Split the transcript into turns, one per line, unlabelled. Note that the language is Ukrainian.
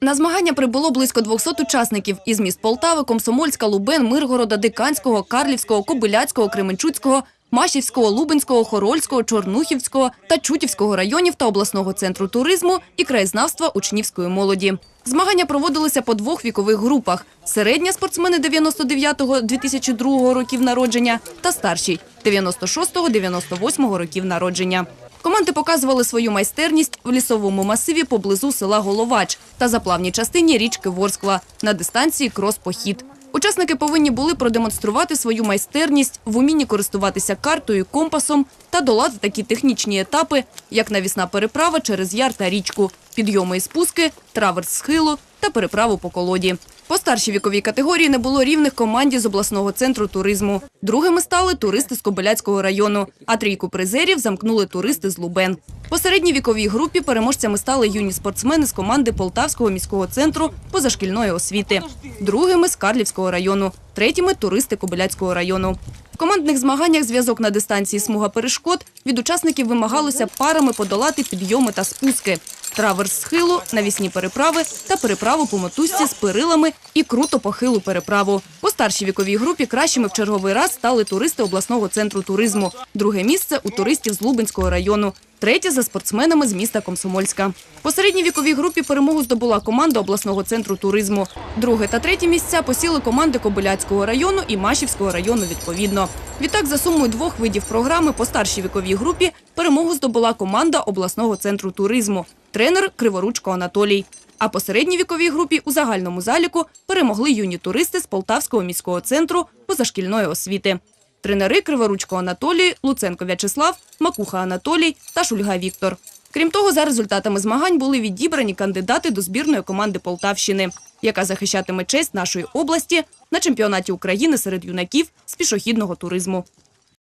На змагання прибуло близько 200 учасників із міст Полтави, Комсомольська, Лубен, Миргорода, Диканського, Карлівського, Кобиляцького, Кременчуцького, Машівського, Лубенського, Хорольського, Чорнухівського та Чутівського районів та обласного центру туризму і краєзнавства учнівської молоді. Змагання проводилися по двох вікових групах: середня спортсмени 99-2002 років народження та старші 96-98 років народження. Команди показували свою майстерність в лісовому масиві поблизу села Головач та заплавній частині річки Ворскла на дистанції крос-похід. Учасники повинні були продемонструвати свою майстерність в умінні користуватися картою, компасом та долати такі технічні етапи, як навісна переправа через яр та річку, підйоми і спуски, траверс схилу та переправу по колоді. По старшій віковій категорії не було рівних команді з обласного центру туризму. Другими стали туристи з Кобиляцького району, а трійку призерів замкнули туристи з Лубен. По середній віковій групі переможцями стали юні спортсмени з команди Полтавського міського центру позашкільної освіти. Другими з Карлівського району, третіми туристи Кобиляцького району. В командних змаганнях зв'язок на дистанції смуга перешкод від учасників вимагалося парами подолати підйоми та спуски, траверс схилу, навісні переправи та переправу по мотузці з перилами і круто похилу переправу. Старшій віковій групі кращими в черговий раз стали туристи обласного центру туризму. Друге місце у туристів з Лубенського району. Третє за спортсменами з міста Комсомольська. По середній віковій групі перемогу здобула команда обласного центру туризму. Друге та третє місця посіли команди Кобиляцького району і Машівського району відповідно. Відтак, за сумою двох видів програми по старшій віковій групі перемогу здобула команда обласного центру туризму. Тренер Криворучко Анатолій. А по середній віковій групі у загальному заліку перемогли юні туристи з Полтавського міського центру позашкільної освіти. Тренери Криворучко Анатолій, Луценко В'ячеслав, Макуха Анатолій та Шульга Віктор. Крім того, за результатами змагань були відібрані кандидати до збірної команди Полтавщини, яка захищатиме честь нашої області на чемпіонаті України серед юнаків з пішохідного туризму.